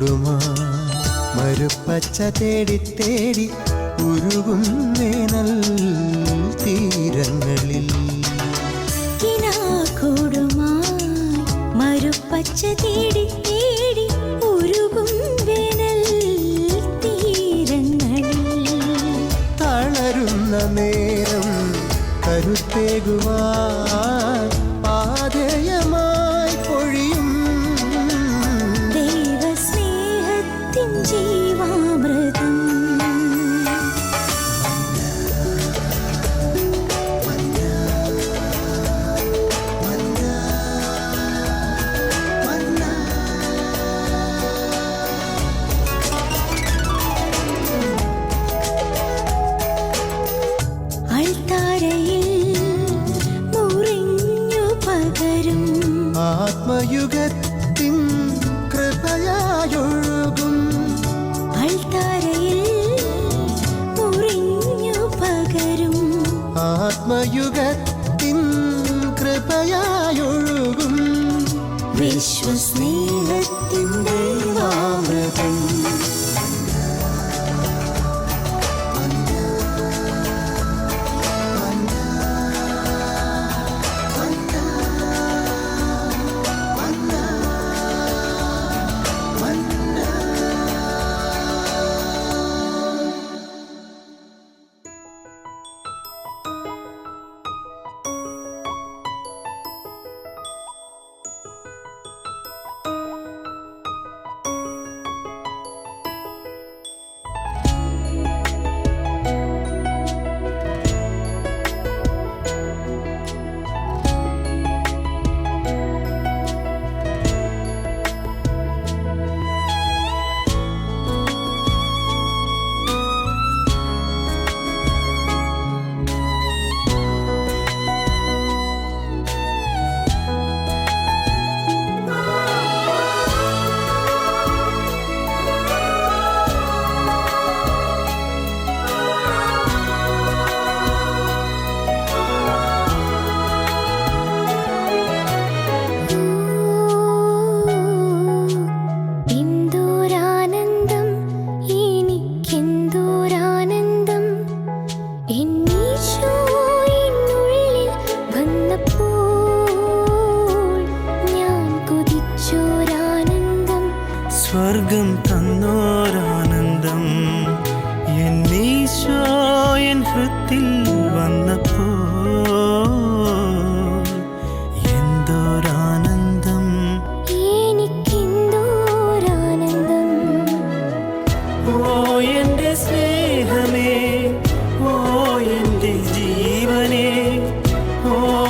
മൂടുമാ മരുപ്പച്ച തേടി തേടി ഉരുകും തീരങ്ങളിൽ. കിനാക്കൂടുമായി മരുപ്പച്ച തേടി തേടി ഉരുകും വേനൽ തീരങ്ങളിൽ. തളരുന്ന നേരം കരുത്തേകുവാ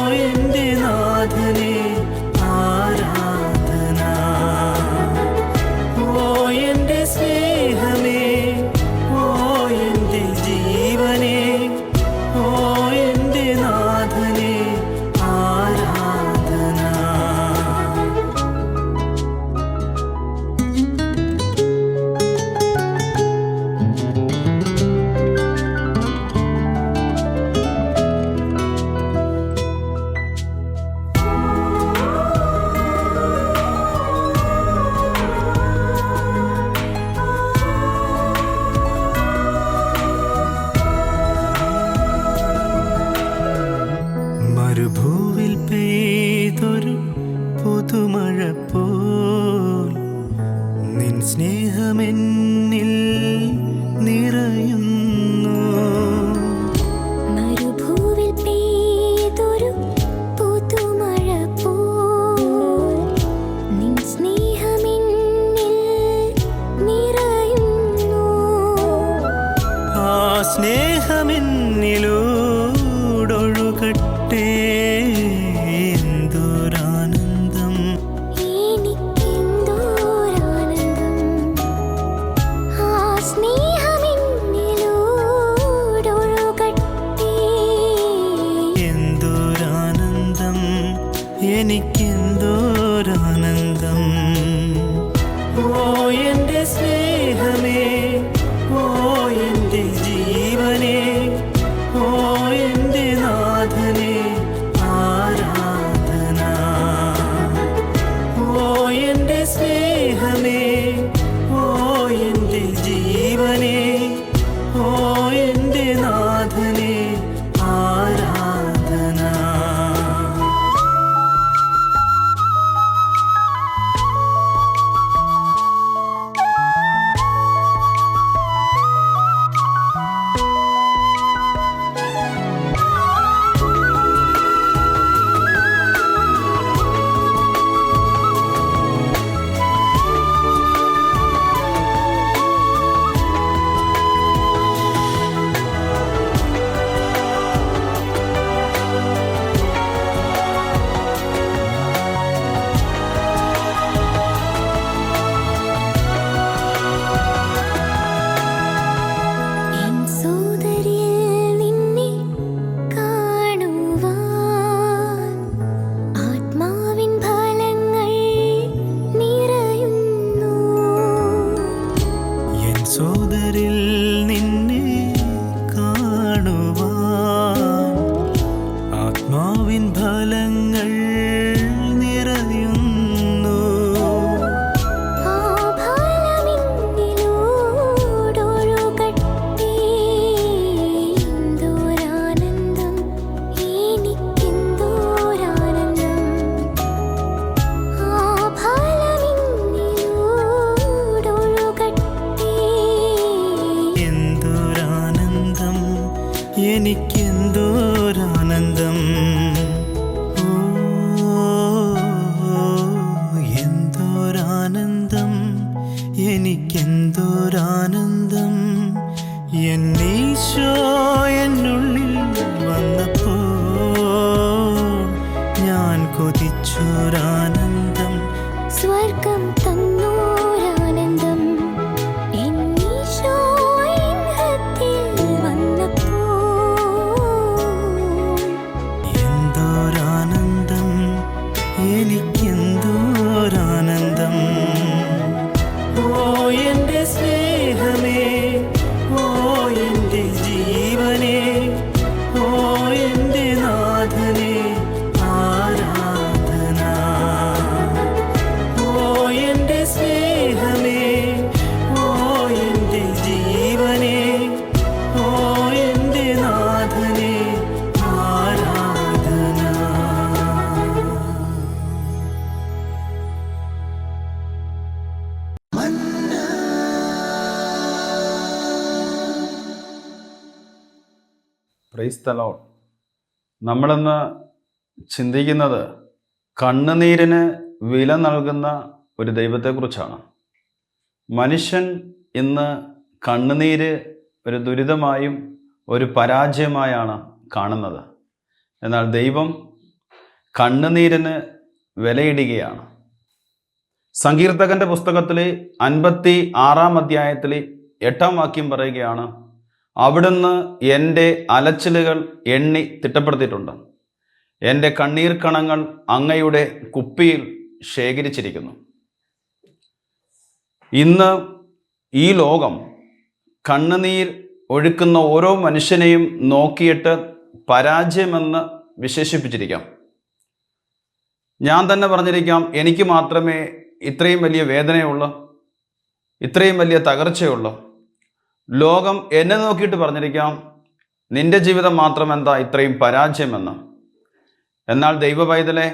glory എന്നിൽ പ്രൈസ് ലോഡ് നമ്മളിന്ന് ചിന്തിക്കുന്നത് കണ്ണുനീരിന് വില നൽകുന്ന ഒരു ദൈവത്തെക്കുറിച്ചാണ്. മനുഷ്യൻ ഇന്ന് കണ്ണുനീര് ഒരു ദുരിതമായും ഒരു പരാജയമായാണ് കാണുന്നത്. എന്നാൽ ദൈവം കണ്ണുനീരിന് വിലയിടുകയാണ്. സങ്കീർത്തകന്റെ പുസ്തകത്തിലെ അൻപത്തി ആറാം അധ്യായത്തിലെ എട്ടാം വാക്യം പറയുകയാണ് അവിടുന്ന് എന്റെ അലച്ചിലുകൾ എണ്ണി തിട്ടപ്പെടുത്തിയിട്ടുണ്ട്. എന്റെ കണ്ണീർ കണങ്ങൾ അങ്ങയുടെ കുപ്പിയിൽ ശേഖരിച്ചിരിക്കുന്നു. ഇന്ന് ഈ ലോകം കണ്ണുനീർ ഒഴുക്കുന്ന ഓരോ മനുഷ്യനെയും നോക്കിയിട്ട് പരാജയമെന്ന് വിശേഷിപ്പിച്ചിരിക്കാം. ഞാൻ തന്നെ പറഞ്ഞിരിക്കാം എനിക്ക് മാത്രമേ ഇത്രയും വലിയ വേദനയുള്ളൂ ഇത്രയും വലിയ തകർച്ചയുള്ളൂ. ലോകം എന്നെ നോക്കിയിട്ട് പറഞ്ഞിരിക്കാം നിന്റെ ജീവിതം മാത്രം എന്താ ഇത്രയും പരാജയമെന്ന്. എന്നാൽ ദൈവ പൈതലെ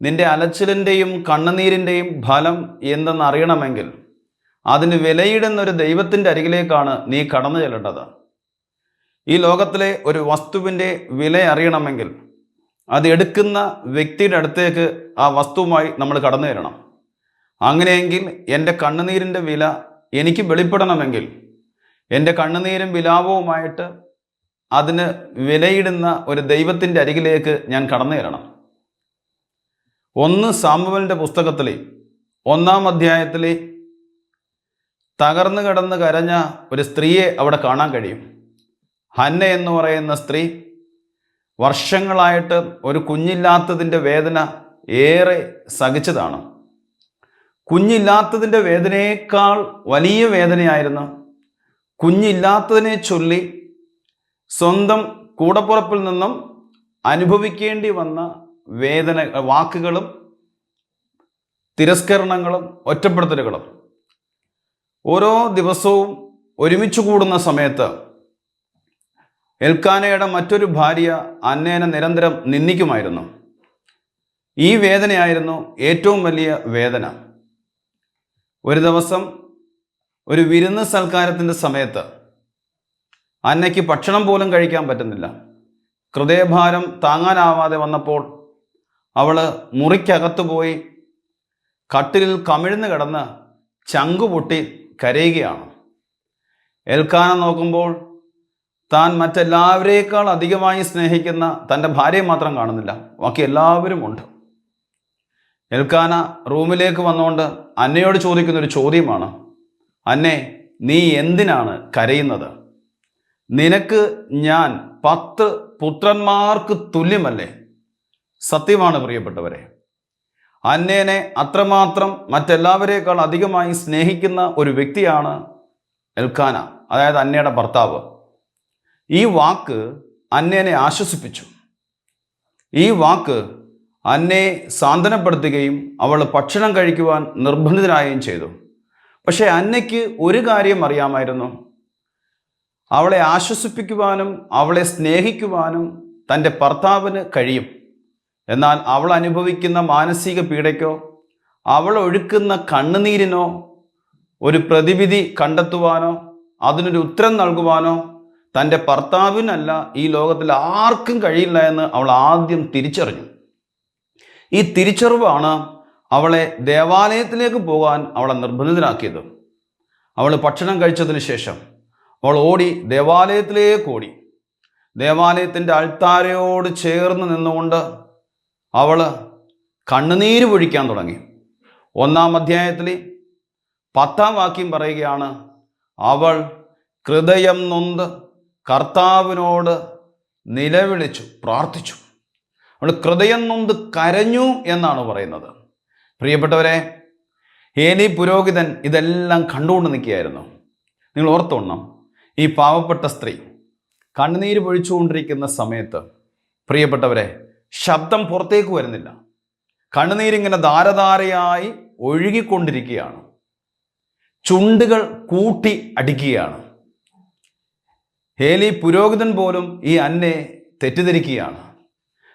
നിന്റെ അലച്ചിലിന്റെയും കണ്ണുനീരിന്റെയും ഫലം എന്തെന്ന് അറിയണമെങ്കിൽ അതിന് വിലയിടുന്ന ഒരു ദൈവത്തിന്റെ അരികിലേക്കാണ് നീ കടന്നു ചെല്ലേണ്ടത്. ഈ ലോകത്തിലെ ഒരു വസ്തുവിന്റെ വില അറിയണമെങ്കിൽ അത് എടുക്കുന്ന വ്യക്തിയുടെ അടുത്തേക്ക് ആ വസ്തുവുമായി നമ്മൾ കടന്നു തരണം അങ്ങനെയെങ്കിൽ എന്റെ കണ്ണുനീരിന്റെ വില എനിക്ക് വെളിപ്പെടണമെങ്കിൽ എന്റെ കണ്ണുനീരും വിലാപവുമായിട്ട് അതിന് വിലയിടുന്ന ഒരു ദൈവത്തിന്റെ അരികിലേക്ക് ഞാൻ കടന്നു തരണം ഒന്ന് സാമുവലിന്റെ പുസ്തകത്തിലെ ഒന്നാം അധ്യായത്തിലെ തകർന്നു കിടന്ന് കരഞ്ഞ ഒരു സ്ത്രീയെ അവിടെ കാണാൻ കഴിയും. ഹന്ന എന്ന് പറയുന്ന സ്ത്രീ വർഷങ്ങളായിട്ട് ഒരു കുഞ്ഞില്ലാത്തതിന്റെ വേദന ഏറെ സഹിച്ചതാണ്. കുഞ്ഞില്ലാത്തതിന്റെ വേദനയേക്കാൾ വലിയ വേദനയായിരുന്നു കുഞ്ഞില്ലാത്തതിനെ ചൊല്ലി സ്വന്തം കൂടപ്പുറപ്പിൽ നിന്നും അനുഭവിക്കേണ്ടി വന്ന വേദന വാക്കുകളും തിരസ്കരണങ്ങളും ഒറ്റപ്പെടുത്തലുകളും ഓരോ ദിവസവും ഒരുമിച്ച് കൂടുന്ന സമയത്ത് എൽക്കാനയുടെ മറ്റൊരു ഭാര്യ അന്നേനെ നിരന്തരം നിന്ദിക്കുമായിരുന്നു. ഈ വേദനയായിരുന്നു ഏറ്റവും വലിയ വേദന. ഒരു ദിവസം ഒരു വിരുന്ന് സൽക്കാരത്തിന്റെ സമയത്ത് അന്നയ്ക്ക് ഭക്ഷണം പോലും കഴിക്കാൻ പറ്റുന്നില്ല. ഹൃദയഭാരം താങ്ങാനാവാതെ വന്നപ്പോൾ അവൾ മുറിക്കകത്ത് പോയി കട്ടിലിൽ കമിഴ്ന്ന് കിടന്ന് ചങ്കുപൊട്ടി കരയുകയാണ്. എൽക്കാന നോക്കുമ്പോൾ താൻ മറ്റെല്ലാവരേക്കാൾ അധികമായി സ്നേഹിക്കുന്ന തന്റെ ഭാര്യയെ മാത്രം കാണുന്നില്ല. ബാക്കി എല്ലാവരും ഉണ്ട്. എൽക്കാന റൂമിലേക്ക് വന്നുകൊണ്ട് അന്നയോട് ചോദിക്കുന്ന ഒരു ചോദ്യമാണ്. അന്നെ നീ എന്തിനാണ് കരയുന്നത്? നിനക്ക് ഞാൻ പത്ത് പുത്രന്മാർക്ക് തുല്യമല്ലേ? സത്യമാണ് പ്രിയപ്പെട്ടവരെ. അന്നേനെ അത്രമാത്രം മറ്റെല്ലാവരേക്കാൾ അധികമായി സ്നേഹിക്കുന്ന ഒരു വ്യക്തിയാണ് എൽക്കാന അതായത് അന്നയുടെ ഭർത്താവ്. ഈ വാക്ക് അന്നേനെ ആശ്വസിപ്പിച്ചു. ഈ വാക്ക് അന്നയെ സാന്ത്വനപ്പെടുത്തുകയും അവൾ ഭക്ഷണം കഴിക്കുവാൻ നിർബന്ധിതരായും ചെയ്തു. പക്ഷേ അന്നയ്ക്ക് ഒരു കാര്യം അറിയാമായിരുന്നു. അവളെ ആശ്വസിപ്പിക്കുവാനും അവളെ സ്നേഹിക്കുവാനും തന്റെ ഭർത്താവിന് കഴിയും. എന്നാൽ അവൾ അനുഭവിക്കുന്ന മാനസിക പീഡയ്ക്കോ അവൾ ഒഴുക്കുന്ന കണ്ണുനീരിനോ ഒരു പ്രതിവിധി കണ്ടെത്തുവാനോ അതിനൊരു ഉത്തരം നൽകുവാനോ തന്റെ ഭർത്താവിനല്ല ഈ ലോകത്തിൽ ആർക്കും കഴിയില്ല എന്ന് അവൾ ആദ്യം തിരിച്ചറിഞ്ഞു. ഈ തിരിച്ചറിവാണ് അവളെ ദേവാലയത്തിലേക്ക് പോകാൻ അവളെ നിർബന്ധിതനാക്കിയത്. അവൾ ഭക്ഷണം കഴിച്ചതിന് ശേഷം അവൾ ഓടി ദേവാലയത്തിലേക്ക് ഓടി. ദേവാലയത്തിന്റെ അൾത്താരയോട് ചേർന്ന് നിന്നുകൊണ്ട് അവൾ കണ്ണുനീര് പൊഴിക്കാൻ തുടങ്ങി. ഒന്നാം അധ്യായത്തിൽ പത്താം വാക്യം പറയുകയാണ് അവൾ ഹൃദയം നൊന്ത് കർത്താവിനോട് നിലവിളിച്ചു പ്രാർത്ഥിച്ചു. അവൾ ഹൃദയം നൊന്ത് കരഞ്ഞു എന്നാണ് പറയുന്നത്. പ്രിയപ്പെട്ടവരെ ഏലി പുരോഹിതൻ ഇതെല്ലാം കണ്ടുകൊണ്ട് നിൽക്കുകയായിരുന്നു. നിങ്ങൾ ഓർത്തോണം ഈ പാവപ്പെട്ട സ്ത്രീ കണ്ണുനീര് പൊഴിച്ചുകൊണ്ടിരിക്കുന്ന സമയത്ത് പ്രിയപ്പെട്ടവരെ ശബ്ദം പുറത്തേക്ക് വരുന്നില്ല. കണ്ണുനീരിങ്ങനെ ധാരധാരയായി ഒഴുകിക്കൊണ്ടിരിക്കുകയാണ്. ചുണ്ടുകൾ കൂട്ടി അടിക്കുകയാണ്. ഹേലി പുരോഹിതൻ പോലും ഈ അന്നെ തെറ്റിദ്ധരിക്കുകയാണ്.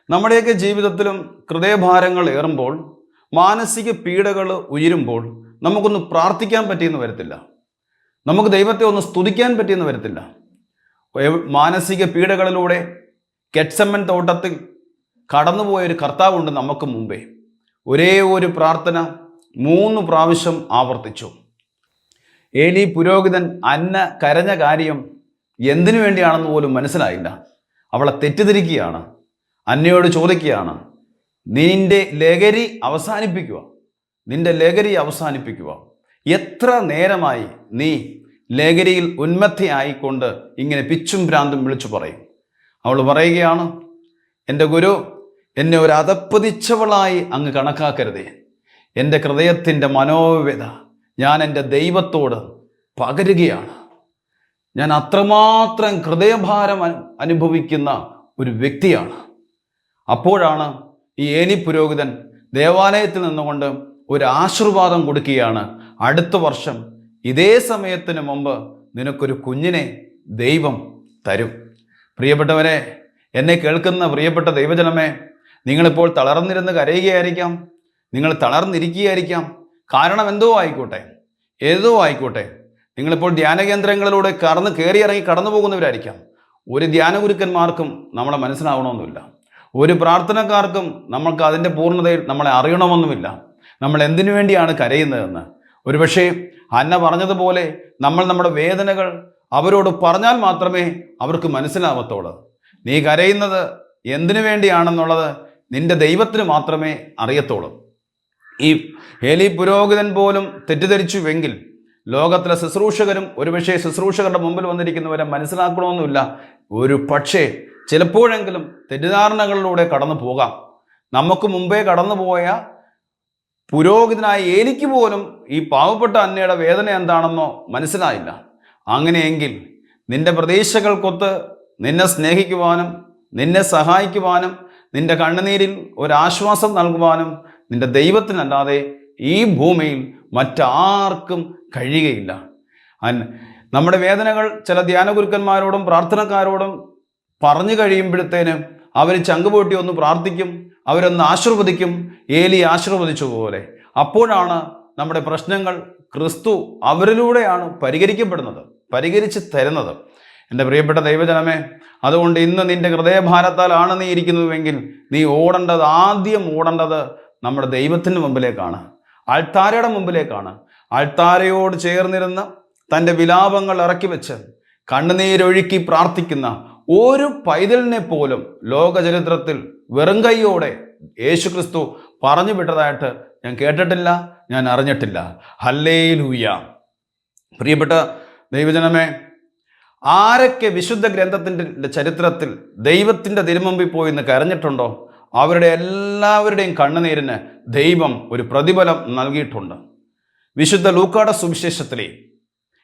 നമ്മുടെയൊക്കെ ജീവിതത്തിലും ഹൃദയഭാരങ്ങൾ ഏറുമ്പോൾ മാനസിക പീഡകൾ ഉയരുമ്പോൾ നമുക്കൊന്ന് പ്രാർത്ഥിക്കാൻ പറ്റിയെന്ന് വരത്തില്ല. നമുക്ക് ദൈവത്തെ ഒന്ന് സ്തുതിക്കാൻ പറ്റിയെന്ന് വരത്തില്ല. മാനസിക പീഡകളിലൂടെ കെറ്റ്സമ്മൻ തോട്ടത്തിൽ കടന്നുപോയ ഒരു കർത്താവുണ്ട് നമുക്ക് മുമ്പേ. ഒരേ ഒരു പ്രാർത്ഥന മൂന്ന് പ്രാവശ്യം ആവർത്തിച്ചു. ഏലി പുരോഹിതൻ അന്ന കരഞ്ഞ കാര്യം എന്തിനു വേണ്ടിയാണെന്ന് പോലും മനസ്സിലായില്ല. അവളെ തെറ്റിദ്ധരിക്കുകയാണ്. അന്നയോട് ചോദിക്കുകയാണ് നിന്റെ ലഹരി അവസാനിപ്പിക്കുക. നിന്റെ ലഹരി അവസാനിപ്പിക്കുക. എത്ര നേരമായി നീ ലഹരിയിൽ ഉന്മത്തയായിക്കൊണ്ട് ഇങ്ങനെ പിച്ചും ഭ്രാന്തും വിളിച്ചു പറയും. അവൾ പറയുകയാണ് എന്റെ ഗുരു എന്നെ ഒരു അതപ്പതിച്ചവളായി അങ്ങ് കണക്കാക്കരുതേ. എന്റെ ഹൃദയത്തിന്റെ മനോവ്യത ഞാൻ എന്റെ ദൈവത്തോട് പകരുകയാണ്. ഞാൻ അത്രമാത്രം ഹൃദയഭാരം അനുഭവിക്കുന്ന ഒരു വ്യക്തിയാണ്. അപ്പോഴാണ് ഈ ഏനി പുരോഹിതൻ ദേവാലയത്തിൽ നിന്നുകൊണ്ട് ഒരു ആശീർവാദം കൊടുക്കുകയാണ്. അടുത്ത വർഷം ഇതേ സമയത്തിന് മുമ്പ് നിനക്കൊരു കുഞ്ഞിനെ ദൈവം തരും. പ്രിയപ്പെട്ടവരെ എന്നെ കേൾക്കുന്ന പ്രിയപ്പെട്ട ദൈവജനമേ നിങ്ങളിപ്പോൾ തളർന്നിരുന്ന് കരയുകയായിരിക്കാം നിങ്ങൾ തളർന്നിരിക്കുകയായിരിക്കാം. കാരണം എന്തോ ആയിക്കോട്ടെ ഏതോ ആയിക്കോട്ടെ. നിങ്ങളിപ്പോൾ ധ്യാന കേന്ദ്രങ്ങളിലൂടെ കടന്ന് കയറി ഇറങ്ങി കടന്നു പോകുന്നവരായിരിക്കാം ഒരു ധ്യാന ഗുരുക്കന്മാർക്കും നമ്മളെ മനസ്സിലാവണമെന്നില്ല. ഒരു പ്രാർത്ഥനക്കാർക്കും നമ്മൾക്ക് അതിന്റെ പൂർണതയിൽ നമ്മളെ അറിയണമെന്നുമില്ല. നമ്മൾ എന്തിനു വേണ്ടിയാണ് കരയുന്നതെന്ന്. ഒരുപക്ഷെ അന്ന പറഞ്ഞതുപോലെ നമ്മൾ നമ്മുടെ വേദനകൾ അവരോട് പറഞ്ഞാൽ മാത്രമേ അവർക്ക് മനസ്സിലാവത്തുള്ളൂ. നീ കരയുന്നത് എന്തിനു വേണ്ടിയാണെന്നുള്ളത് നിന്റെ ദൈവത്തിന് മാത്രമേ അറിയത്തുള്ളൂ. ഈ ഹേലി പുരോഹിതൻ പോലും തെറ്റിദ്ധരിച്ചുവെങ്കിൽ ലോകത്തിലെ ശുശ്രൂഷകരും ഒരുപക്ഷെ ശുശ്രൂഷകരുടെ മുമ്പിൽ വന്നിരിക്കുന്നവരെ മനസ്സിലാക്കണമെന്നില്ല. ഒരു പക്ഷേ ചിലപ്പോഴെങ്കിലും തെറ്റിദ്ധാരണകളിലൂടെ കടന്നു പോകാം. നമുക്ക് മുമ്പേ കടന്നുപോയ പുരോഹിതനായ ഏലിക്ക് പോലും ഈ പാവപ്പെട്ട അന്നയുടെ വേദന എന്താണെന്നോ മനസ്സിലായില്ല. അങ്ങനെയെങ്കിൽ നിന്റെ പ്രതീക്ഷകൾക്കൊത്ത് നിന്നെ സ്നേഹിക്കുവാനും നിന്നെ സഹായിക്കുവാനും നിന്റെ കണ്ണുനീരിൽ ഒരാശ്വാസം നൽകുവാനും നിന്റെ ദൈവത്തിനല്ലാതെ ഈ ഭൂമിയിൽ മറ്റാർക്കും കഴിയുകയില്ല. നമ്മുടെ വേദനകൾ ചില ധ്യാനഗുരുക്കന്മാരോടും പ്രാർത്ഥനക്കാരോടും പറഞ്ഞു കഴിയുമ്പോഴത്തേന് അവർ ചങ്കുപൊട്ടി ഒന്ന് പ്രാർത്ഥിക്കും അവരൊന്ന് ആശീർവദിക്കും. ഏലി ആശീർവദിച്ചു പോലെ. അപ്പോഴാണ് നമ്മുടെ പ്രശ്നങ്ങൾ ക്രിസ്തു അവരിലൂടെയാണ് പരിഹരിക്കപ്പെടുന്നത് പരിഹരിച്ച് തരുന്നത്. എന്റെ പ്രിയപ്പെട്ട ദൈവജനമേ അതുകൊണ്ട് ഇന്ന് നിന്റെ ഹൃദയഭാരത്താലാണ് നീ ഇരിക്കുന്നതെങ്കിൽ നീ ഓടേണ്ടത് ആദ്യം ഓടേണ്ടത് നമ്മുടെ ദൈവത്തിന്റെ മുമ്പിലേക്കാണ് ആൾത്താരയുടെ മുമ്പിലേക്കാണ്. ആൾത്താരയോട് ചേർന്നിരുന്ന് തന്റെ വിലാപങ്ങൾ ഇറക്കി വെച്ച് കണ്ണുനീരൊഴുക്കി പ്രാർത്ഥിക്കുന്ന ഒരു പൈതലിനെ പോലും ലോക ലോകചരിത്രത്തിൽ വെറും കൈയോടെ യേശു ക്രിസ്തു പറഞ്ഞു വിട്ടതായിട്ട് ഞാൻ കേട്ടിട്ടില്ല ഞാൻ അറിഞ്ഞിട്ടില്ല. ഹല്ലേ ലൂയ പ്രിയപ്പെട്ട ദൈവജനമേ ആരൊക്കെ വിശുദ്ധ ഗ്രന്ഥത്തിന്റെ ചരിത്രത്തിൽ ദൈവത്തിന്റെ തിരുമുമ്പിൽ പോയി ഇന്ന് കരഞ്ഞിട്ടുണ്ടോ? അവരുടെ എല്ലാവരുടെയും കണ്ണുനീരിന് ദൈവം ഒരു പ്രതിഫലം നൽകിയിട്ടുണ്ട്. വിശുദ്ധ ലൂക്കാട സുവിശേഷത്തിലെ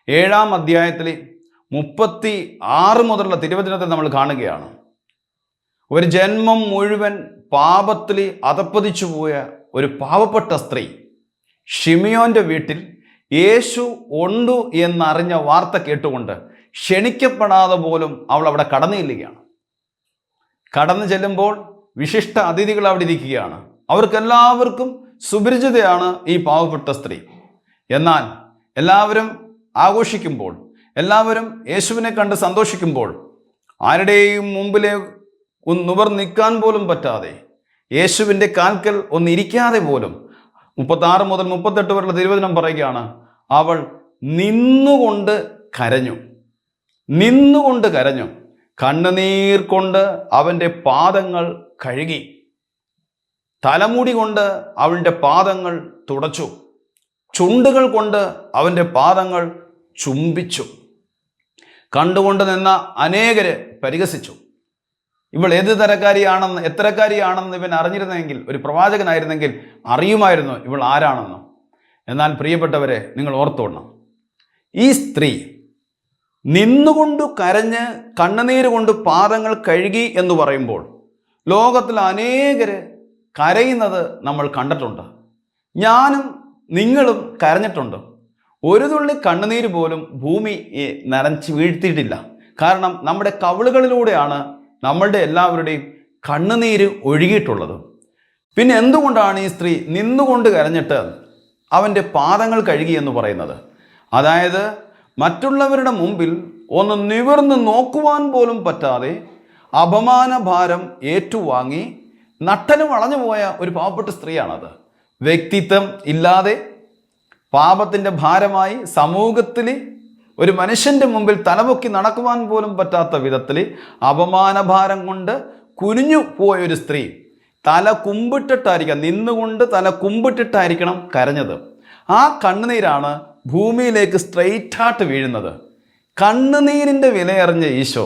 ഏഴാം അധ്യായത്തിലെ മുപ്പത്തി ആറ് മുതലുള്ള തിരുവചനത്തിൽ നമ്മൾ കാണുകയാണ്. ഒരു ജന്മം മുഴുവൻ പാപത്തിൽ അതപ്പതിച്ചു പോയ ഒരു പാവപ്പെട്ട സ്ത്രീ ഷിമിയോന്റെ വീട്ടിൽ യേശു ഉണ്ട് എന്നറിഞ്ഞ വാർത്ത കേട്ടുകൊണ്ട് ക്ഷണിക്കപ്പെടാതെ പോലും അവൾ അവിടെ കടന്നു ചെല്ലുകയാണ്. കടന്നു ചെല്ലുമ്പോൾ വിശിഷ്ട അതിഥികൾ അവിടെ ഇരിക്കുകയാണ്. അവർക്കെല്ലാവർക്കും സുപരിചിതയാണ് ഈ പാവപ്പെട്ട സ്ത്രീ. എന്നാൽ എല്ലാവരും ആഘോഷിക്കുമ്പോൾ എല്ലാവരും യേശുവിനെ കണ്ട് സന്തോഷിക്കുമ്പോൾ ആരുടെയും മുമ്പിലെ ഒന്ന് നിവർ നിൽക്കാൻ പോലും പറ്റാതെ യേശുവിന്റെ കാൽക്കൽ ഒന്നിരിക്കാതെ പോലും മുപ്പത്താറ് മുതൽ മുപ്പത്തെട്ട് വരെയുള്ള തിരുവചനം പറയുകയാണ് അവൾ നിന്നുകൊണ്ട് കരഞ്ഞു. നിന്നുകൊണ്ട് കരഞ്ഞു. കണ്ണുനീർ കൊണ്ട് അവന്റെ പാദങ്ങൾ കഴുകി. തലമുടി കൊണ്ട് അവന്റെ പാദങ്ങൾ തുടച്ചു. ചുണ്ടുകൾ കൊണ്ട് അവന്റെ പാദങ്ങൾ ചുംബിച്ചു. കണ്ടുകൊണ്ട് നിന്ന അനേകര് പരിഹസിച്ചു. ഇവൾ ഏത് തരക്കാരിയാണെന്ന് എത്തരക്കാരിയാണെന്ന് ഇവൻ അറിഞ്ഞിരുന്നെങ്കിൽ ഒരു പ്രവാചകനായിരുന്നെങ്കിൽ അറിയുമായിരുന്നു ഇവൾ ആരാണെന്ന്. എന്നാൽ പ്രിയപ്പെട്ടവരെ നിങ്ങൾ ഓർത്തോണം. ഈ സ്ത്രീ നിന്നുകൊണ്ട് കരഞ്ഞ് കണ്ണുനീര് കൊണ്ട് പാദങ്ങൾ കഴുകി എന്ന് പറയുമ്പോൾ ലോകത്തിൽ അനേകര് കരയുന്നത് നമ്മൾ കണ്ടിട്ടുണ്ട്. ഞാനും നിങ്ങളും കരഞ്ഞിട്ടുണ്ട്. ഒരു തുള്ളി കണ്ണുനീര് പോലും ഭൂമി നനച്ച് വീഴ്ത്തിയിട്ടില്ല. കാരണം നമ്മുടെ കവിളുകളിലൂടെയാണ് നമ്മളുടെ എല്ലാവരുടെയും കണ്ണുനീര് ഒഴുകിയിട്ടുള്ളത്. പിന്നെ എന്തുകൊണ്ടാണ് ഈ സ്ത്രീ നിന്നുകൊണ്ട് കരഞ്ഞിട്ട് അവന്റെ പാദങ്ങൾ കഴുകി എന്ന് പറയുന്നത്? അതായത് മറ്റുള്ളവരുടെ മുമ്പിൽ ഒന്ന് നിവർന്ന് നോക്കുവാൻ പോലും പറ്റാതെ അപമാന ഭാരം ഏറ്റുവാങ്ങി നട്ടന് വളഞ്ഞു പോയ ഒരു പാവപ്പെട്ട സ്ത്രീയാണത്. വ്യക്തിത്വം ഇല്ലാതെ പാപത്തിന്റെ ഭാരമായി സമൂഹത്തിൽ ഒരു മനുഷ്യന്റെ മുമ്പിൽ തലപൊക്കി നടക്കുവാൻ പോലും പറ്റാത്ത വിധത്തിൽ അപമാനഭാരം കൊണ്ട് കുനിഞ്ഞു പോയൊരു സ്ത്രീ തല കുമ്പിട്ടിട്ടായിരിക്കണം നിന്നുകൊണ്ട് തല കുമ്പിട്ടിട്ടായിരിക്കണം കരഞ്ഞത്. ആ കണ്ണുനീരാണ് ഭൂമിയിലേക്ക് സ്ട്രെയിറ്റായിട്ട് വീഴുന്നത്. കണ്ണുനീരിന്റെ വിലയറിഞ്ഞ ഈശോ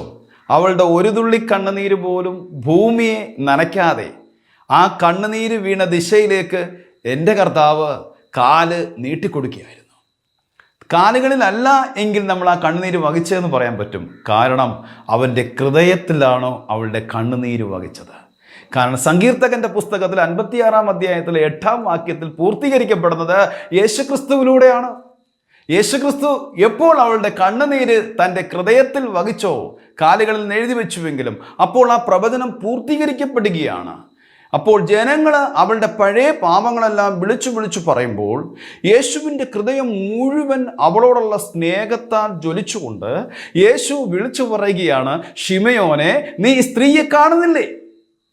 അവളുടെ ഒരു തുള്ളി കണ്ണുനീര് പോലും ഭൂമിയെ നനയ്ക്കാതെ ആ കണ്ണുനീര് വീണ ദിശയിലേക്ക് എന്റെ കർത്താവ് കാൽ നീട്ടിക്കൊടുക്കുകയായിരുന്നു. കാലുകളിലല്ല എങ്കിൽ നമ്മൾ ആ കണ്ണുനീര് വഹിച്ചതെന്ന് പറയാൻ പറ്റും. കാരണം അവന്റെ ഹൃദയത്തിലാണോ അവളുടെ കണ്ണുനീര് വഹിച്ചത്. കാരണം സങ്കീർത്തകന്റെ പുസ്തകത്തിൽ അൻപത്തിയാറാം അധ്യായത്തിലെ എട്ടാം വാക്യത്തിൽ പൂർത്തീകരിക്കപ്പെടുന്നത് യേശുക്രിസ്തുവിലൂടെയാണ്. യേശുക്രിസ്തു എപ്പോൾ അവളുടെ കണ്ണുനീര് തന്റെ ഹൃദയത്തിൽ വഹിച്ചോ കാലുകളിൽ എഴുതി വെച്ചുവെങ്കിലും അപ്പോൾ ആ പ്രവചനം പൂർത്തീകരിക്കപ്പെടുകയാണ്. അപ്പോൾ ജനങ്ങൾ അവളുടെ പഴയ പാപങ്ങളെല്ലാം വിളിച്ചു വിളിച്ചു പറയുമ്പോൾ യേശുവിന്റെ ഹൃദയം മുഴുവൻ അവളോടുള്ള സ്നേഹത്താൽ ജ്വലിച്ചുകൊണ്ട് യേശു വിളിച്ചു പറയുകയാണ് ഷിമയോനെ നീ ഈ സ്ത്രീയെ കാണുന്നില്ലേ?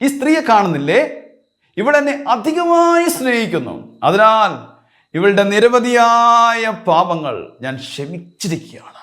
ഈ സ്ത്രീയെ കാണുന്നില്ലേ? ഇവളെന്നെ അധികമായി സ്നേഹിക്കുന്നു. അതിനാൽ ഇവളുടെ നിരവധിയായ പാപങ്ങൾ ഞാൻ ക്ഷമിച്ചിരിക്കുകയാണ്.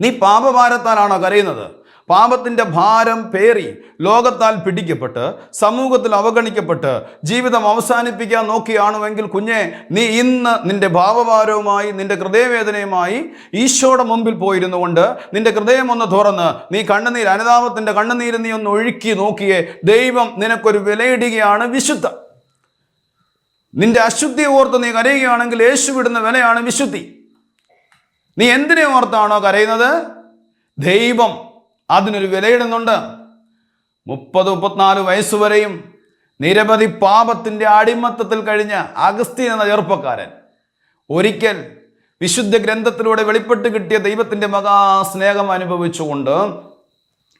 നീ പാപഭാരത്താലാണോ കരയുന്നത്? പാപത്തിന്റെ ഭാരം പേറി ലോകത്താൽ പിടിക്കപ്പെട്ട് സമൂഹത്തിൽ അവഗണിക്കപ്പെട്ട് ജീവിതം അവസാനിപ്പിക്കാൻ നോക്കിയാണുവെങ്കിൽ കുഞ്ഞെ നീ ഇന്ന് നിന്റെ ഭാവഭാരവുമായി നിന്റെ ഹൃദയവേദനയുമായി ഈശോയുടെ മുമ്പിൽ പോയിരുന്നു കൊണ്ട് നിന്റെ ഹൃദയം ഒന്ന് തുറന്ന് നീ കണ്ണുനീർ അനുതാപത്തിന്റെ കണ്ണുനീര് നീ ഒന്ന് ഒഴുക്കി നോക്കിയേ ദൈവം നിനക്കൊരു വിലയിടുകയാണ് വിശുദ്ധ. നിന്റെ അശുദ്ധി ഓർത്ത് നീ കരയുകയാണെങ്കിൽ യേശു വിടുന്ന വിലയാണ് വിശുദ്ധി. നീ എന്തിനെ ഓർത്താണോ കരയുന്നത്? ദൈവം അതിനൊരു വിലയിടുന്നുണ്ട്. മുപ്പത് മുപ്പത്തിനാല് വയസ്സുവരെയും നിരവധി പാപത്തിന്റെ അടിമത്തത്തിൽ കഴിഞ്ഞ അഗസ്തീൻ എന്ന ചെറുപ്പക്കാരൻ ഒരിക്കൽ വിശുദ്ധ ഗ്രന്ഥത്തിലൂടെ വെളിപ്പെട്ട് കിട്ടിയ ദൈവത്തിന്റെ മഹാസ്നേഹം അനുഭവിച്ചുകൊണ്ട്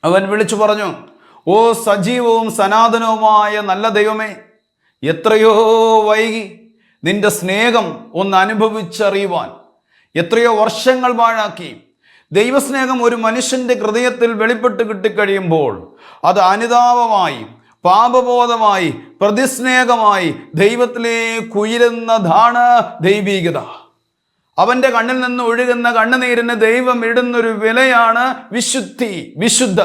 അവൻ വിളിച്ചു പറഞ്ഞു ഓ സജീവവും സനാതനവുമായ നല്ല ദൈവമേ എത്രയോ വൈകി നിന്റെ സ്നേഹം ഒന്ന് അനുഭവിച്ചറിയുവാൻ എത്രയോ വർഷങ്ങൾ പാഴാക്കി ദൈവസ്നേഹം ഒരു മനുഷ്യന്റെ ഹൃദയത്തിൽ വെളിപ്പെട്ട് കിട്ടിക്കഴിയുമ്പോൾ അത് അനുതാപമായി പാപബോധമായി പ്രതിസ്നേഹമായി ദൈവത്തിലേക്ക് ഉയരുന്നതാണ് ദൈവീകത. അവന്റെ കണ്ണിൽ നിന്ന് ഒഴുകുന്ന കണ്ണുനീരിന് ദൈവം ഇടുന്നൊരു വിലയാണ് വിശുദ്ധി വിശുദ്ധ.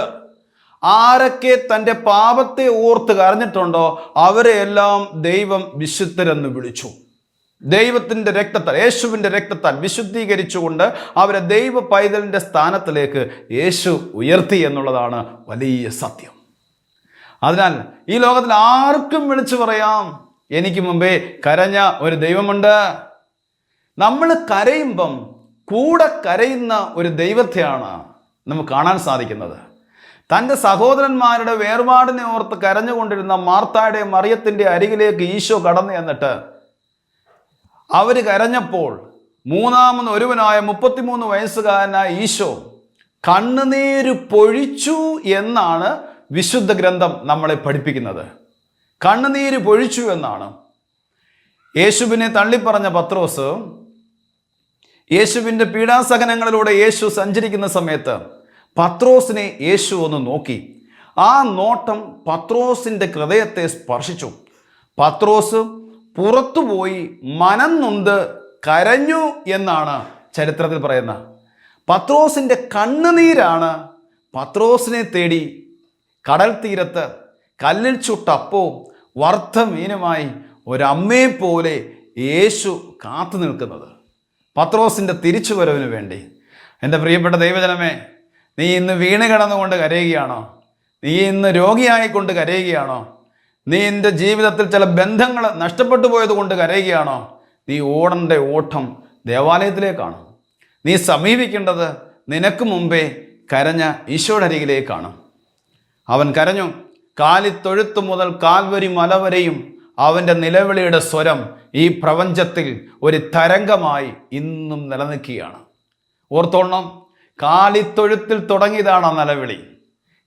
ആരൊക്കെ തന്റെ പാപത്തെ ഓർത്ത് കരഞ്ഞിട്ടുണ്ടോ അവരെയെല്ലാം ദൈവം വിശുദ്ധരെന്ന് വിളിച്ചു. ദൈവത്തിന്റെ രക്തത്താൽ യേശുവിന്റെ രക്തത്താൽ വിശുദ്ധീകരിച്ചുകൊണ്ട് അവരെ ദൈവ പൈതലിന്റെ സ്ഥാനത്തിലേക്ക് യേശു ഉയർത്തി എന്നുള്ളതാണ് വലിയ സത്യം. അതിനാൽ ഈ ലോകത്തിൽ ആർക്കും വിളിച്ചു പറയാം എനിക്ക് മുമ്പേ കരഞ്ഞ ഒരു ദൈവമുണ്ട്. നമ്മൾ കരയുമ്പം കൂടെ കരയുന്ന ഒരു ദൈവത്തെയാണ് നമുക്ക് കാണാൻ സാധിക്കുന്നത്. തന്റെ സഹോദരന്മാരുടെ വേർപാടിനെ ഓർത്ത് കരഞ്ഞുകൊണ്ടിരുന്ന മാർത്തായുടെ മറിയത്തിന്റെ അരികിലേക്ക് ഈശോ കടന്നു എന്നിട്ട് അവർ കരഞ്ഞപ്പോൾ മൂന്നാമത് ഒരുവനായ മുപ്പത്തിമൂന്ന് വയസ്സുകാരനായ ഈശോ കണ്ണുനീര് പൊഴിച്ചു എന്നാണ് വിശുദ്ധ ഗ്രന്ഥം നമ്മളെ പഠിപ്പിക്കുന്നത്. കണ്ണുനീര് പൊഴിച്ചു എന്നാണ്. യേശുവിനെ തള്ളിപ്പറഞ്ഞ പത്രോസ് യേശുവിന്റെ പീഡാസഹനങ്ങളിലൂടെ യേശു സഞ്ചരിക്കുന്ന സമയത്ത് പത്രോസിനെ യേശു ഒന്ന് നോക്കി. ആ നോട്ടം പത്രോസിന്റെ ഹൃദയത്തെ സ്പർശിച്ചു. പത്രോസ് പുറത്തുപോയി മനം നൊന്ത് കരഞ്ഞു എന്നാണ് ചരിത്രത്തിൽ പറയുന്നത്. പത്രോസിന്റെ കണ്ണുനീരാണ് പത്രോസിനെ തേടി കടൽ തീരത്ത് കല്ലിൽ ചുട്ടപ്പോ വറുത്ത മീനുമായി ഒരമ്മയെ പോലെ യേശു കാത്തു നിൽക്കുന്നത്. പത്രോസിന്റെ തിരിച്ചുവരവിന് വേണ്ടി. എന്റെ പ്രിയപ്പെട്ട ദൈവജനമേ നീ ഇന്ന് വീണ് കിടന്നുകൊണ്ട് കരയുകയാണോ? നീ ഇന്ന് രോഗിയായിക്കൊണ്ട് കരയുകയാണോ? നീ എന്റെ ജീവിതത്തിൽ ചില ബന്ധങ്ങൾ നഷ്ടപ്പെട്ടു പോയത് കൊണ്ട് കരയുകയാണോ? നീ ഓടേണ്ട ഓട്ടം ദേവാലയത്തിലേക്കാണ്. നീ സമീപിക്കേണ്ടത് നിനക്ക് മുമ്പേ കരഞ്ഞ ഈശോയുടെ അരികിലേക്കാണ്. അവൻ കരഞ്ഞു. കാലിത്തൊഴുത്തു മുതൽ കാൽവരി മല വരെയും അവന്റെ നിലവിളിയുടെ സ്വരം ഈ പ്രപഞ്ചത്തിൽ ഒരു തരംഗമായി ഇന്നും നിലനിൽക്കുകയാണ്. ഓർത്തോണം കാലിത്തൊഴുത്തിൽ തുടങ്ങിയതാണ് ആ നിലവിളി.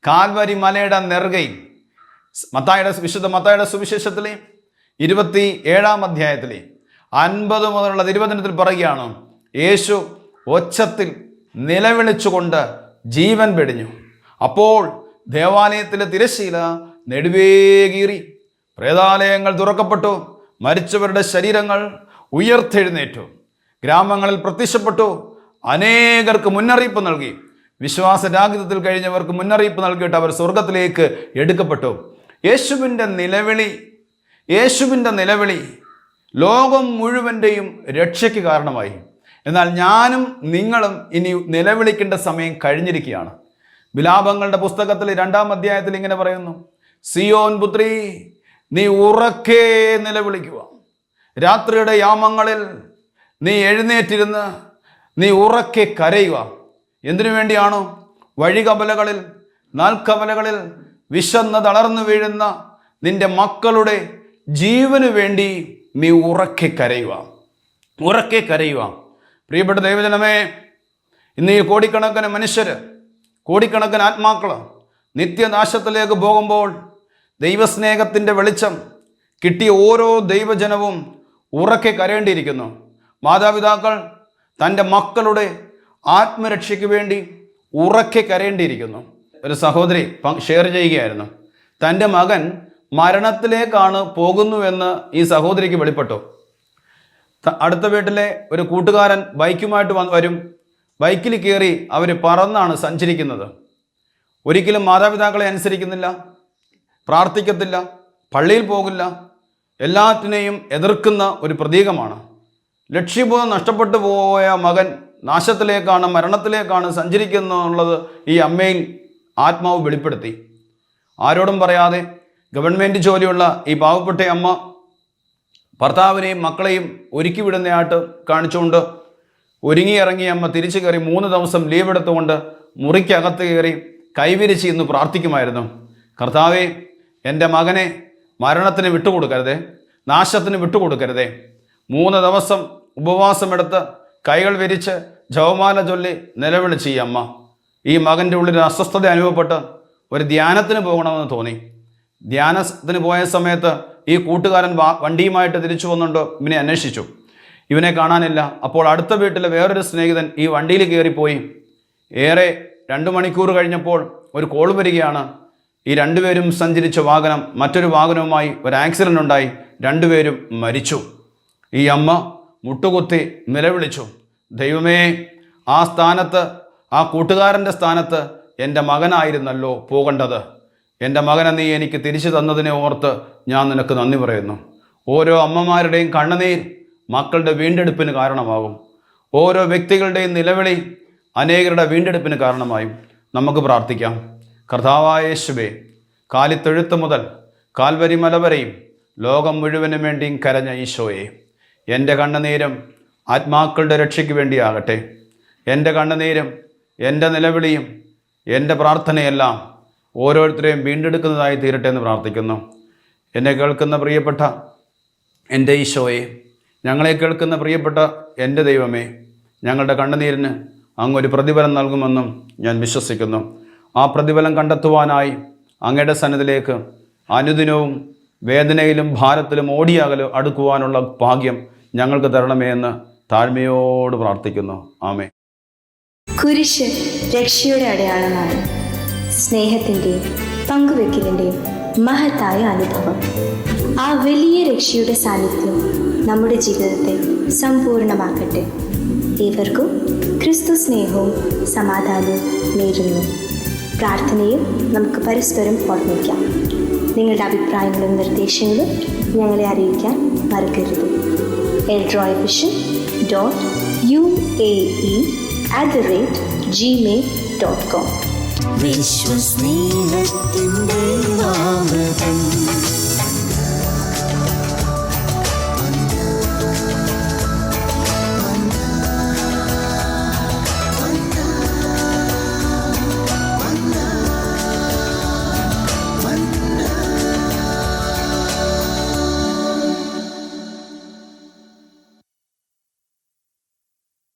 കാൽവരി മലയുടെ നെറുകയിൽ മത്തായുടെ വിശുദ്ധ മത്തായുടെ സുവിശേഷത്തിലെ ഇരുപത്തി ഏഴാം അധ്യായത്തിലെ അൻപത് മുതലുള്ള തിരുവചനത്തിൽ പറയുകയാണ് യേശു ഒച്ചത്തിൽ നിലവിളിച്ചുകൊണ്ട് ജീവൻ വെടിഞ്ഞു. അപ്പോൾ ദേവാലയത്തിലെ തിരശീല നെടുവേകീറി. പ്രേതാലയങ്ങൾ തുറക്കപ്പെട്ടു. മരിച്ചവരുടെ ശരീരങ്ങൾ ഉയർത്തെഴുന്നേറ്റു. ഗ്രാമങ്ങളിൽ പ്രത്യക്ഷപ്പെട്ടു. അനേകർക്ക് മുന്നറിയിപ്പ് നൽകി. വിശ്വാസരാഹിത്യത്തിൽ കഴിഞ്ഞവർക്ക് മുന്നറിയിപ്പ് നൽകിയിട്ട് അവർ സ്വർഗത്തിലേക്ക് എടുക്കപ്പെട്ടു. യേശുവിന്റെ നിലവിളി യേശുവിന്റെ നിലവിളി ലോകം മുഴുവന്റെയും രക്ഷയ്ക്ക് കാരണമായി. എന്നാൽ ഞാനും നിങ്ങളും ഇനി നിലവിളിക്കേണ്ട സമയം കഴിഞ്ഞിരിക്കുകയാണ്. വിലാപങ്ങളുടെ പുസ്തകത്തിൽ രണ്ടാം അധ്യായത്തിൽ ഇങ്ങനെ പറയുന്നു സിയോൻ പുത്രി നീ ഉറക്കേ നിലവിളിക്കുക. രാത്രിയുടെ യാമങ്ങളിൽ നീ എഴുന്നേറ്റിരുന്ന് നീ ഉറക്കെ കരയുക. എന്തിനു വേണ്ടിയാണോ? വഴികവലകളിൽ നാൽക്കവലകളിൽ വിശന്ന് തളർന്നു വീഴുന്ന നിന്റെ മക്കളുടെ ജീവന് വേണ്ടി നീ ഉറക്കെ കരയുക ഉറക്കെ കരയുക പ്രിയപ്പെട്ട ദൈവജനമേ ഇന്ന് ഈ കോടിക്കണക്കിന് മനുഷ്യർ കോടിക്കണക്കിന് ആത്മാക്കൾ നിത്യനാശത്തിലേക്ക് പോകുമ്പോൾ ദൈവസ്നേഹത്തിന്റെ വെളിച്ചം കിട്ടിയ ഓരോ ദൈവജനവും ഉറക്കെ കരയേണ്ടിയിരിക്കുന്നു. മാതാപിതാക്കൾ തന്റെ മക്കളുടെ ആത്മരക്ഷയ്ക്ക് വേണ്ടി ഉറക്കെ കരയേണ്ടിയിരിക്കുന്നു. ഒരു സഹോദരി ഷെയർ ചെയ്യുകയായിരുന്നു. തന്റെ മകൻ മരണത്തിലേക്കാണ് പോകുന്നുവെന്ന് ഈ സഹോദരിക്ക് വെളിപ്പെട്ടു. അടുത്ത വീട്ടിലെ ഒരു കൂട്ടുകാരൻ ബൈക്കുമായിട്ട് വന്ന് വരും. ബൈക്കിൽ കയറി അവർ പറന്നാണ് സഞ്ചരിക്കുന്നത്. ഒരിക്കലും മാതാപിതാക്കളെ അനുസരിക്കുന്നില്ല പ്രാർത്ഥിക്കത്തില്ല പള്ളിയിൽ പോകില്ല. എല്ലാറ്റിനെയും എതിർക്കുന്ന ഒരു പ്രതീകമാണ്. ലക്ഷ്യബോധം നഷ്ടപ്പെട്ടു പോയ മകൻ നാശത്തിലേക്കാണ് മരണത്തിലേക്കാണ് സഞ്ചരിക്കുന്നുള്ളത് ഈ അമ്മയിൽ ആത്മാവ് വെളിപ്പെടുത്തി. ആരോടും പറയാതെ ഗവൺമെന്റ് ജോലിയുള്ള ഈ പാവപ്പെട്ട അമ്മ ഭർത്താവിനെയും മക്കളെയും ഒരുക്കി വിടുന്നയായിട്ട് കാണിച്ചുകൊണ്ട് ഒരുങ്ങിയിറങ്ങിയ അമ്മ തിരിച്ചു കയറി മൂന്ന് ദിവസം ലീവ് എടുത്തുകൊണ്ട് മുറിക്കകത്ത് കയറി കൈവിരിച്ച് ഇന്ന് പ്രാർത്ഥിക്കുമായിരുന്നു. കർത്താവെ എന്റെ മകനെ മരണത്തിന് വിട്ടുകൊടുക്കരുതേ നാശത്തിന് വിട്ടുകൊടുക്കരുതേ. മൂന്ന് ദിവസം ഉപവാസമെടുത്ത് കൈകൾ വിരിച്ച് ജവമാല ചൊല്ലി നിലവിളിച്ച് ഈ അമ്മ. ഈ മകന്റെ ഉള്ളിൽ ഒരു അസ്വസ്ഥത അനുഭവപ്പെട്ട് ഒരു ധ്യാനത്തിന് പോകണമെന്ന് തോന്നി. ധ്യാനത്തിന് പോയ സമയത്ത് ഈ കൂട്ടുകാരൻ വണ്ടിയുമായിട്ട് തിരിച്ചു വന്നുകൊണ്ട് ഇവനെ അന്വേഷിച്ചു. ഇവനെ കാണാനില്ല. അപ്പോൾ അടുത്ത വീട്ടിലെ വേറൊരു സ്നേഹിതൻ ഈ വണ്ടിയിൽ കയറിപ്പോയി. ഏറെ രണ്ട് മണിക്കൂർ കഴിഞ്ഞപ്പോൾ ഒരു കോൾ വരികയാണ്. ഈ രണ്ടുപേരും സഞ്ചരിച്ച വാഹനം മറ്റൊരു വാഹനവുമായി ഒരു ആക്സിഡന്റ് ഉണ്ടായി. രണ്ടുപേരും മരിച്ചു. ഈ അമ്മ മുട്ടുകുത്തി നിലവിളിച്ചു. ദൈവമേ ആ സ്ഥാനത്ത് ആ കൂട്ടുകാരന്റെ സ്ഥാനത്ത് എന്റെ മകനായിരുന്നല്ലോ പോകേണ്ടത്. എന്റെ മകനെ നീ എനിക്ക് തിരിച്ചു തന്നതിനെ ഓർത്ത് ഞാൻ നിനക്ക് നന്ദി പറയുന്നു. ഓരോ അമ്മമാരുടെയും കണ്ണുനീർ മക്കളുടെ വീണ്ടെടുപ്പിന് കാരണമാകും. ഓരോ വ്യക്തികളുടെയും നിലവിളി അനേകരുടെ വീണ്ടെടുപ്പിന് കാരണമായും നമുക്ക് പ്രാർത്ഥിക്കാം. കർത്താവായ യേശുവേ കാലിത്തൊഴുത്ത് മുതൽ കാൽവരി മല വരെയും ലോകം മുഴുവനും വേണ്ടിയും കരഞ്ഞ ഈശോയെ എന്റെ കണ്ണുനീരും ആത്മാക്കളുടെ രക്ഷയ്ക്ക് വേണ്ടിയാകട്ടെ. എന്റെ കണ്ണുനീരും എന്റെ നിലവിളിയും എന്റെ പ്രാർത്ഥനയെല്ലാം ഓരോരുത്തരെയും വീണ്ടെടുക്കുന്നതായി തീരട്ടെ എന്ന് പ്രാർത്ഥിക്കുന്നു. എന്നെ കേൾക്കുന്ന പ്രിയപ്പെട്ട എന്റെ ഈശോയെ ഞങ്ങളെ കേൾക്കുന്ന പ്രിയപ്പെട്ട എന്റെ ദൈവമേ ഞങ്ങളുടെ കണ്ണുനീരിന് അങ്ങ് ഒരു പ്രതിഫലം നൽകുമെന്നും ഞാൻ വിശ്വസിക്കുന്നു. ആ പ്രതിഫലം കണ്ടെത്തുവാനായി അങ്ങയുടെ സന്നിധിയിലേക്ക് അനുദിനവും വേദനയിലും ഭാരത്തിലും ഓടിയാകലും അടുക്കുവാനുള്ള ഭാഗ്യം ഞങ്ങൾക്ക് തരണമേ എന്ന് താഴ്മയോട് പ്രാർത്ഥിക്കുന്നു. ആമേ കുരിശ് രക്ഷയുടെ അടയാളമാണ്. സ്നേഹത്തിന്റെയും പങ്കുവെക്കലിന്റെയും മഹത്തായ അനുഭവം. ആ വലിയ രക്ഷയുടെ സാന്നിധ്യം നമ്മുടെ ജീവിതത്തെ സമ്പൂർണമാക്കട്ടെ ഏവർക്കും ക്രിസ്തു സ്നേഹവും സമാധാനവും നേരുന്നു. പ്രാർത്ഥനയും നമുക്ക് പരസ്പരം ഓർമ്മിക്കാം. നിങ്ങളുടെ അഭിപ്രായങ്ങളും നിർദ്ദേശങ്ങളും ഞങ്ങളെ അറിയിക്കാൻ മറക്കരുത്. Eldroy vision dot U A E at the rate Gmail dot com വിശ്വസ്നേഹത്തിന്റെ